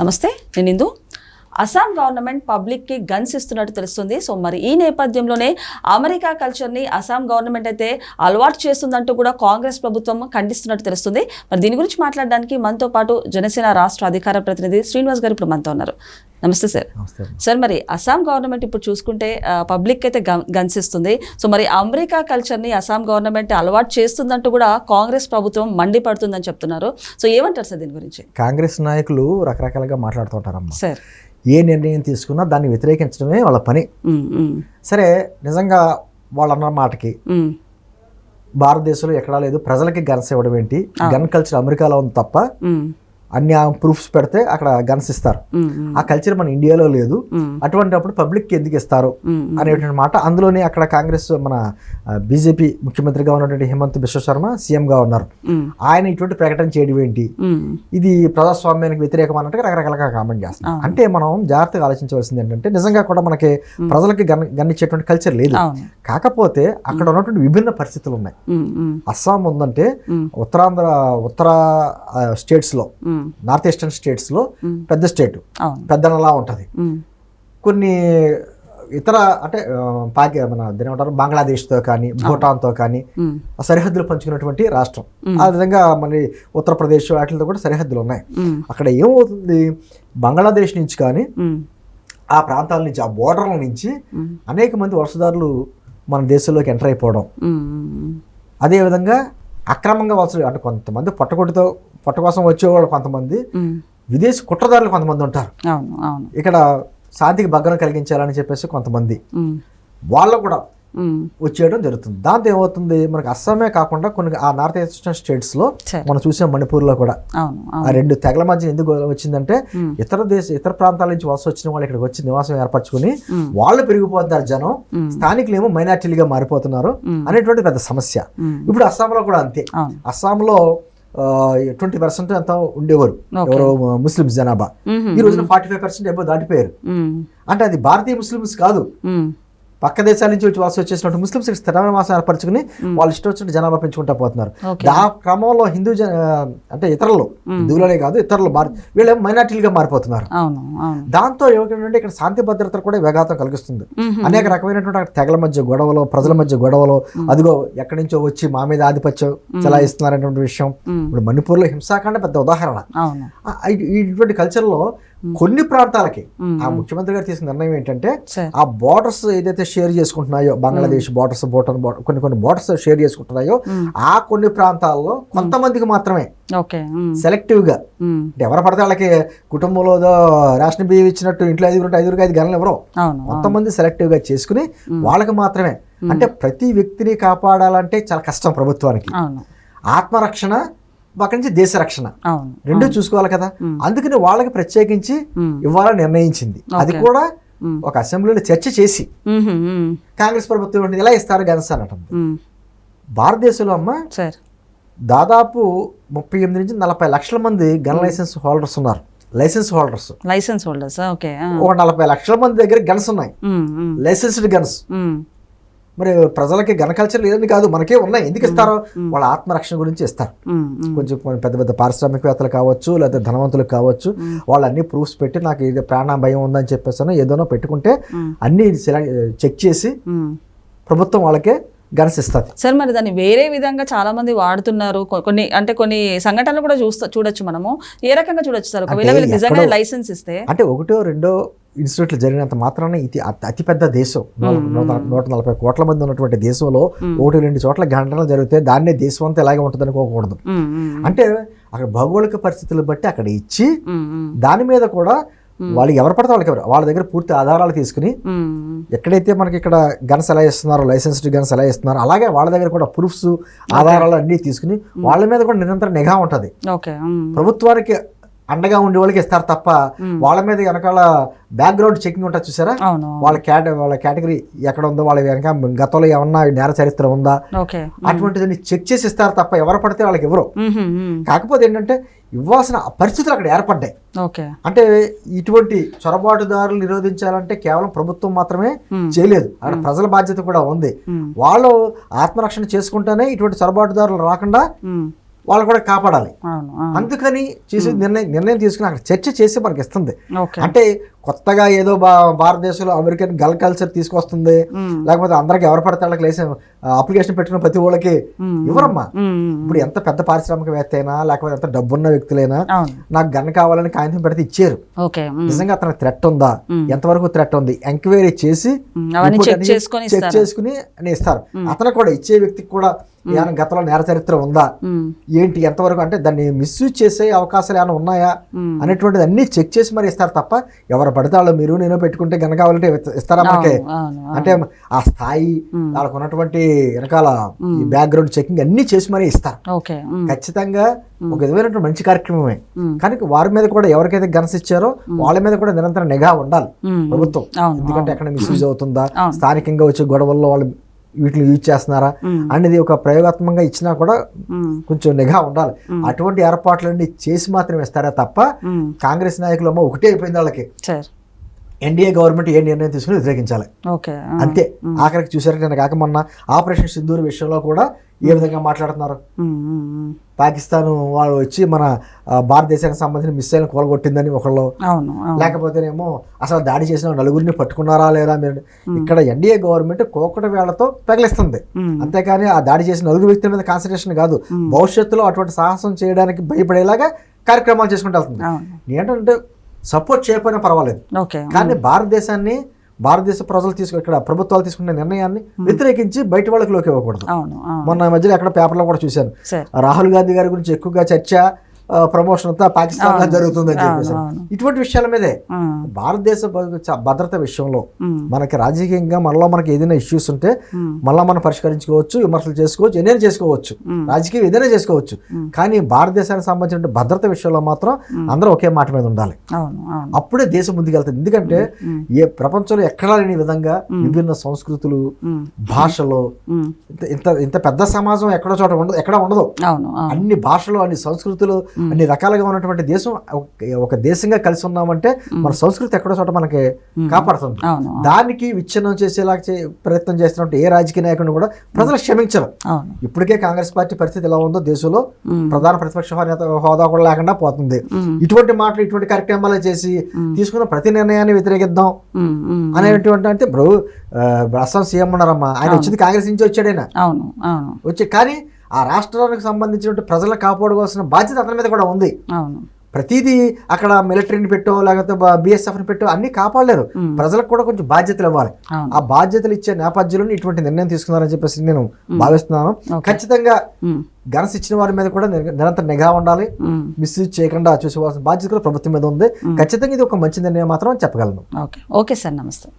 నమస్తే నేను ఇందు. అస్సాం గవర్నమెంట్ పబ్లిక్కి గన్స్ ఇస్తున్నట్టు తెలుస్తుంది. సో మరి ఈ నేపథ్యంలోనే అమెరికా కల్చర్ని అస్సాం గవర్నమెంట్ అయితే అలవాటు చేస్తుందంటూ కూడా కాంగ్రెస్ ప్రభుత్వం ఖండిస్తున్నట్టు తెలుస్తుంది. మరి దీని గురించి మాట్లాడడానికి మనతో పాటు జనసేన రాష్ట్ర అధికార ప్రతినిధి శ్రీనివాస్ గారు ఇప్పుడు మనతో ఉన్నారు. నమస్తే సార్. సార్ మరి అస్సాం గవర్నమెంట్ ఇప్పుడు చూసుకుంటే పబ్లిక్ అయితే గన్- గన్స్ ఇస్తుంది. సో మరి అమెరికా కల్చర్ని అస్సాం గవర్నమెంట్ అలవాటు చేస్తుందంటూ కూడా కాంగ్రెస్ ప్రభుత్వం మండిపడుతుందని చెప్తున్నారు. సో ఏమంటారు సార్ దీని గురించి? కాంగ్రెస్ నాయకులు రకరకాలుగా మాట్లాడుతుంటారమ్మా. సార్. ఏ నిర్ణయం తీసుకున్నా దాన్ని వ్యతిరేకించడమే వాళ్ళ పని. సరే నిజంగా వాళ్ళు అన్న మాటకి భారతదేశంలో ఎక్కడా లేదు. ప్రజలకి గన్స్ ఇవ్వడం ఏంటి? గన్ కల్చర్ అమెరికాలో ఉంది తప్ప అన్ని ప్రూఫ్స్ పెడితే అక్కడ గన్స్ ఇస్తారు. ఆ కల్చర్ మన ఇండియాలో లేదు. ఉమ్, అటువంటిప్పుడు పబ్లిక్కి ఎందుకు ఇస్తారు? అనేటువంటి మాట. అందులోనే అక్కడ కాంగ్రెస్ మన బీజేపీ ముఖ్యమంత్రిగా ఉన్నటువంటి హేమంత్ బిశ్వ శర్మ సీఎంగా ఉన్నారు. ఆయన ఇటువంటి ప్రకటన చేయడం ఏంటి? ఇది ప్రజాస్వామ్యానికి వ్యతిరేకం అన్నట్టుగా రకరకాలుగా కామెంట్ చేస్తున్నాం అవును. అంటే మనం జాగ్రత్తగా ఆలోచించవలసింది ఏంటంటే నిజంగా కూడా మనకి ప్రజలకి గన్ గన్నిచ్చేటువంటి కల్చర్ లేదు. కాకపోతే అక్కడ ఉన్నటువంటి విభిన్న పరిస్థితులు ఉన్నాయి. అస్సాం ఉందంటే ఉత్తరాంధ్ర ఉత్తర స్టేట్స్లో నార్త్ ఈస్టర్న్ స్టేట్స్లో పెద్ద స్టేట్. పెద్దనలా ఉంటుంది. కొన్ని ఇతర అంటే పాకి మన దీని ఏమంటారు? బంగ్లాదేశ్తో కానీ భూటాన్తో కానీ సరిహద్దులు పంచుకున్నటువంటి రాష్ట్రం. ఆ విధంగా మళ్ళీ ఉత్తరప్రదేశ్ వాటితో కూడా సరిహద్దులు ఉన్నాయి. అక్కడ ఏమవుతుంది? బంగ్లాదేశ్ నుంచి కానీ ఆ ప్రాంతాల నుంచి ఆ బోర్డర్ల నుంచి అనేక మంది వలసదారులు మన దేశంలోకి ఎంటర్ అయిపోవడం. అదేవిధంగా అక్రమంగా వలస అంటే కొంతమంది పొట్టకొట్టితో పొట్ట కోసం వచ్చేవాళ్ళు కొంతమంది. విదేశీ కుట్రదారులు కొంతమంది ఉంటారు. ఇక్కడ శాంతికి భగ్నం కలిగించాలని చెప్పేసి కొంతమంది. వాళ్ళు కూడా వచ్చేయడం జరుగుతుంది. దాంతో ఏమవుతుంది? మనకి అస్సామే కాకుండా కొన్ని ఆ నార్త్ ఈస్టర్న్ స్టేట్స్లో సరే. మనం చూసాం మణిపూర్లో కూడా. అవును ఆ రెండు తెగల మధ్య ఎందుకు వచ్చిందంటే ఇతర దేశ ఇతర ప్రాంతాల నుంచి వలస వచ్చిన వాళ్ళు ఇక్కడికి వచ్చి నివాసం ఏర్పరచుకుని వాళ్ళు పెరిగిపోతున్నారు జనం. స్థానికులు ఏమో మైనార్టీలుగా మారిపోతున్నారు అనేటువంటి పెద్ద సమస్య. ఇప్పుడు అస్సాంలో కూడా అంతే. అస్సాంలో ట్వంటీ పర్సెంట్ ఎంత ఉండేవారు. ఎవరో ముస్లిమ్స్ జనాభా. ఈ రోజున ఫార్టీ ఫైవ్ పర్సెంట్ ఏమో దాటిపోయారు. అంటే అది భారతీయ ముస్లిమ్స్ కాదు. పక్క దేశాల నుంచి వచ్చి వలస వచ్చేసినట్టు ఇక్కడ స్థిరమైన వాసం ఏర్పరచుకుని వాళ్ళు ఇష్టం వచ్చినట్టు జనాభా పెంచుకుంటా పోతున్నారు. ఆ క్రమంలో హిందూ అంటే ఇతరులు హిందువులనే కాదు ఇతరులు మారి వీళ్ళు మైనార్టీలుగా మారిపోతున్నారు. దాంతో ఏమిటంటే ఇక్కడ శాంతి భద్రత కూడా విఘాతం కలిగిస్తుంది. అనేక రకమైనటువంటి అక్కడ తెగల మధ్య గొడవలు ప్రజల మధ్య గొడవలు అదిగో ఎక్కడి నుంచో వచ్చి మా మీద ఆధిపత్యం చెలాయిస్తున్నారనేటువంటి విషయం. ఇప్పుడు మణిపూర్లో హింసాకాండ పెద్ద ఉదాహరణ. ఇటువంటి కల్చర్లో కొన్ని ప్రాంతాలకి. ఆ ముఖ్యమంత్రి గారు తీసుకున్న నిర్ణయం ఏంటంటే ఆ బార్డర్స్ ఏదైతే షేర్ చేసుకుంటున్నాయో బంగ్లాదేశ్ బార్డర్స్ భూటాన్ బార్డర్ కొన్ని కొన్ని బార్డర్స్ షేర్ చేసుకుంటున్నాయో ఆ కొన్ని ప్రాంతాల్లో కొంతమందికి మాత్రమే సెలెక్టివ్గా. ఎవరు పడితే వాళ్ళకి కుటుంబంలో రేషన్ బియ్యం ఇచ్చినట్టు ఇంట్లో ఐదుగురు ఐదుగురికి ఐదు గనులు ఎవరు? కొంతమంది సెలెక్టివ్గా చేసుకుని వాళ్ళకి మాత్రమే. అంటే ప్రతి వ్యక్తిని కాపాడాలంటే చాలా కష్టం ప్రభుత్వానికి. ఆత్మరక్షణ పక్క నుంచి దేశ రక్షణ. రెండు చూసుకోవాలి కదా. అందుకని వాళ్ళకి ప్రత్యేకించి ఇవ్వాలని నిర్ణయించింది. అది. కూడా ఒక అసెంబ్లీలో చర్చ చేసి కాంగ్రెస్ ప్రభుత్వం ఎలా ఇస్తారు గన్స్ అనటం ఉమ్, భారతదేశంలో అమ్మ దాదాపు ముప్పై ఎనిమిది నుంచి నలభై లక్షల మంది గన్ లైసెన్స్ హోల్డర్స్ ఉన్నారు. Licence holders. Licence holders okay. ఒక నలభై లక్షల మంది దగ్గర గన్స్ ఉన్నాయి. Licensed guns. మరి ప్రజలకి గన్ కల్చర్ లేదని కాదు మనకే ఉన్నాయి. ఎందుకు ఇస్తారో? వాళ్ళ ఆత్మరక్షణ గురించి ఇస్తారు. కొంచెం పెద్ద పెద్ద పారిశ్రామికవేత్తలు కావచ్చు లేదా ధనవంతులు కావచ్చు వాళ్ళు అన్ని ప్రూఫ్స్ పెట్టి నాకు ఇది ప్రాణ భయం ఉందని చెప్పేసాను ఏదోనో పెట్టుకుంటే అన్ని చెక్ చేసి. ప్రభుత్వం వాళ్ళకే గన్స్ ఇస్తుంది సార్ మరి దాన్ని వేరే విధంగా చాలా మంది వాడుతున్నారు కొన్ని అంటే కొన్ని సంఘటనలు కూడా చూస్తా చూడొచ్చు మనము. ఏ రకంగా చూడొచ్చు సార్? ఒకవేళ వీళ్ళకి నిజంగా లైసెన్స్ ఇస్తే? అంటే ఒకటో రెండో ఇన్స్టిట్యూట్లు జరిగినంత మాత్రాన ఇది అతి- అతిపెద్ద దేశం. నూట నలభై కోట్ల మంది ఉన్నటువంటి దేశంలో ఒకటి రెండు చోట్ల గంటలు జరిగితే దాన్నే దేశం అంతా ఇలాగే ఉంటుంది అనుకోకూడదు అంటే అక్కడ భౌగోళిక పరిస్థితులు బట్టి అక్కడ ఇచ్చి దాని మీద కూడా వాళ్ళు ఎవరు పడితే వాళ్ళకి ఎవరు. వాళ్ళ దగ్గర పూర్తి ఆధారాలు తీసుకుని. ఎక్కడైతే మనకి ఇక్కడ గన్స్ ఎలా ఇస్తున్నారో లైసెన్స్డ్ గన్స్ ఎలా ఇస్తున్నారో అలాగే వాళ్ళ దగ్గర కూడా ప్రూఫ్స్ ఆధారాలు అన్నీ తీసుకుని వాళ్ళ మీద కూడా నిరంతరం నిఘా ఉంటుంది. ప్రభుత్వానికి అండగా ఉండే వాళ్ళకి ఇస్తారు తప్ప వాళ్ళ మీద వెనకాల బ్యాక్గ్రౌండ్ చెకింగ్ ఉంటుంది చూసారా? వాళ్ళ క్యాట వాళ్ళ కేటగిరీ ఎక్కడ ఉందో వాళ్ళ వెనక గతంలో ఏమన్నా నేర చరిత్ర ఉందా? ఓకే. అటువంటిదని చెక్ చేసి ఇస్తారు తప్ప ఎవరు పడితే వాళ్ళకి ఎవరు. కాకపోతే ఏంటంటే ఇవ్వాల్సిన పరిస్థితులు అక్కడ ఏర్పడ్డాయి. అంటే ఇటువంటి చొరబాటుదారులు నిరోధించాలంటే కేవలం ప్రభుత్వం మాత్రమే చేయలేదు. అక్కడ ప్రజల బాధ్యత కూడా ఉంది. వాళ్ళు ఆత్మరక్షణ చేసుకుంటేనే ఇటువంటి చొరబాటుదారులు రాకుండా వాళ్ళు కూడా కాపాడాలి. అందుకని చేసి నిర్ణయం నిర్ణయం తీసుకుని అక్కడ చర్చ చేసి మనకి ఇస్తుంది. అంటే కొత్తగా ఏదో బా భారతదేశంలో అమెరికన్ గల్ కల్చర్ తీసుకొస్తుంది. లేకపోతే అందరికి ఎవరు పడితే వాళ్ళకి లేసే అప్లికేషన్ పెట్టుకున్న ప్రతి వాళ్ళకి మ్మ్. ఇవ్వరమ్మా. మ్మ్. ఇప్పుడు ఎంత పెద్ద పారిశ్రామికవేత్త అయినా లేకపోతే ఎంత డబ్బున్న వ్యక్తులైనా నాకు గన్ కావాలని కాగితం పెడితే ఇచ్చారు. నిజంగా అతనికి థ్రెట్ ఉందా. ఎంతవరకు థ్రెట్ ఉంది? ఎంక్వైరీ చేసి చెక్ చేసుకొని ఇస్తారా? అని ఇస్తారు. అతను కూడా ఇచ్చే వ్యక్తికి కూడా ఏమైనా గతంలో నేర చరిత్ర ఉందా. ఏంటి? ఎంతవరకు? అంటే దాన్ని మిస్యూజ్ చేసే అవకాశాలు ఏమైనా ఉన్నాయా. అనేటువంటిది అన్ని చెక్ చేసి మరి ఇస్తారు తప్ప ఎవరు పడితే వాళ్ళు మీరు నేను పెట్టుకుంటే గన కావాలంటే ఇస్తారా మనకి. అంటే ఆ స్థాయి వాళ్ళకు ఉన్నటువంటి వెనకాల బ్యాక్గ్రౌండ్ చెకింగ్ అన్ని చేసి మరీ ఇస్తారు. ఖచ్చితంగా ఒక విధమైనటువంటి మంచి కార్యక్రమమే. మ్మ్. కానీ వారి మీద కూడా ఎవరికైతే గన్స్ ఇచ్చారో వాళ్ళ మీద కూడా నిరంతరం నిఘా ఉండాలి. ప్రభుత్వం. ఎందుకంటే ఎక్కడ మిస్యూజ్ అవుతుందా. స్థానికంగా వచ్చే గొడవల్లో వాళ్ళు వీటిని యూజ్ చేస్తున్నారా. అనేది ఒక ప్రయోగాత్మకంగా ఇచ్చినా కూడా. కొంచెం నిఘా ఉండాలి అటువంటి ఏర్పాట్లన్నీ చేసి మాత్రం ఇస్తారా తప్ప. కాంగ్రెస్ నాయకులు అమ్మ ఒకటే అయిపోయింది వాళ్ళకి ఎన్డీఏ గవర్నమెంట్ ఏ నిర్ణయం తీసుకుని వ్యతిరేకించాలి. ఓకే. అంతే. ఆఖరికి చూసారు నేను కాక మొన్న ఆపరేషన్ సింధూర్ విషయంలో కూడా ఏ విధంగా మాట్లాడుతున్నారు. పాకిస్తాన్ వాళ్ళు వచ్చి మన భారతదేశానికి సంబంధించిన మిస్సైల్ కూలగొట్టిందని ఒకళ్ళు. లేకపోతేనేమో అసలు దాడి చేసిన నలుగురిని పట్టుకున్నారా లేదా మీరు? ఇక్కడ ఎన్డీఏ గవర్నమెంట్ కోకట వేళ్ళతో తగిలిస్తుంది. అంతేకాని ఆ దాడి చేసిన నలుగురు వ్యక్తుల మీద కాన్సన్ట్రేషన్ కాదు. భవిష్యత్తులో అటువంటి సాహసం చేయడానికి భయపడేలాగా కార్యక్రమాలు చేసుకుంటూ వెళ్తుంది. ఏంటంటే సపోర్ట్ చేయకపోయినా పర్వాలేదు. కానీ భారతదేశాన్ని భారతదేశ ప్రజలు తీసుకు ఇక్కడ ప్రభుత్వాలు తీసుకునే నిర్ణయాన్ని వ్యతిరేకించి బయట వాళ్ళకి లోకి ఇవ్వకూడదు. మొన్న మధ్యలో ఎక్కడ పేపర్లో కూడా చూశాను. రాహుల్ గాంధీ గారి గురించి ఎక్కువగా చర్చ ప్రమోషన్ అంతా పాకిస్తాన్లో జరుగుతుందని చెప్పేసి. ఇటువంటి విషయాల మీదే. భారతదేశ భద్రత విషయంలో. మనకి రాజకీయంగా మనలో మనకి ఏదైనా ఇష్యూస్ ఉంటే. మళ్ళీ మనం పరిష్కరించుకోవచ్చు విమర్శలు చేసుకోవచ్చు ఏదైనా చేసుకోవచ్చు. రాజకీయం ఏదైనా చేసుకోవచ్చు కానీ భారతదేశానికి సంబంధించిన భద్రత విషయంలో మాత్రం అందరూ ఒకే మాట మీద ఉండాలి అప్పుడే దేశం ముందుకెళ్తుంది ఎందుకంటే ఏ ప్రపంచంలో ఎక్కడా లేని విధంగా విభిన్న సంస్కృతులు. భాషలు. ఇంత ఇంత పెద్ద సమాజం ఎక్కడో చోట ఉండదు ఎక్కడ ఉండదు అన్ని భాషలు అన్ని సంస్కృతులు అన్ని రకాలుగా ఉన్నటువంటి దేశం ఒక- దేశంగా కలిసి ఉన్నామంటే మన సంస్కృతి ఎక్కడో చోట మనకి కాపాడుతుంది. దానికి విచ్ఛిన్నం చేసేలా ప్రయత్నం చేస్తున్నట్టు ఏ రాజకీయ నాయకుడిని కూడా ప్రజలు క్షమించరు. ఇప్పటికే కాంగ్రెస్ పార్టీ పరిస్థితి ఎలా ఉందో దేశంలో. ప్రధాన ప్రతిపక్ష హోదా హోదా కూడా లేకుండా పోతుంది. ఇటువంటి మాటలు ఇటువంటి కార్యక్రమాలు చేసి తీసుకున్న ప్రతి నిర్ణయాన్ని వ్యతిరేకిద్దాం. అనేటువంటి అంటే బ్రో అస్సాం సీఎం ఉన్నారమ్మా. ఆయన వచ్చింది కాంగ్రెస్ నుంచి వచ్చాడు ఆయన. అవును అవును. వచ్చి కానీ ఆ రాష్ట్రానికి సంబంధించిన ప్రజలను కాపాడుకోవాల్సిన బాధ్యత అతని మీద కూడా ఉంది. ప్రతిదీ అక్కడ మిలిటరీని పెట్టో లేకపోతే బిఎస్ఎఫ్ని పెట్టో అన్ని కాపాడలేరు. ప్రజలకు కూడా కొంచెం బాధ్యతలు ఇవ్వాలి. ఆ బాధ్యతలు ఇచ్చే నేపథ్యంలో ఇటువంటి నిర్ణయం తీసుకున్నారని చెప్పేసి నేను భావిస్తున్నాను. ఖచ్చితంగా. గనస్ ఇచ్చిన వారి మీద కూడా నిర- నిరంతరం నిఘా ఉండాలి. మిస్యూజ్ చేయకుండా చూసుకోవాల్సిన బాధ్యత కూడా ప్రభుత్వం మీద ఉంది. ఖచ్చితంగా ఇది ఒక మంచి నిర్ణయం మాత్రం చెప్పగలను. ఓకే. ఓకే సార్ నమస్తే.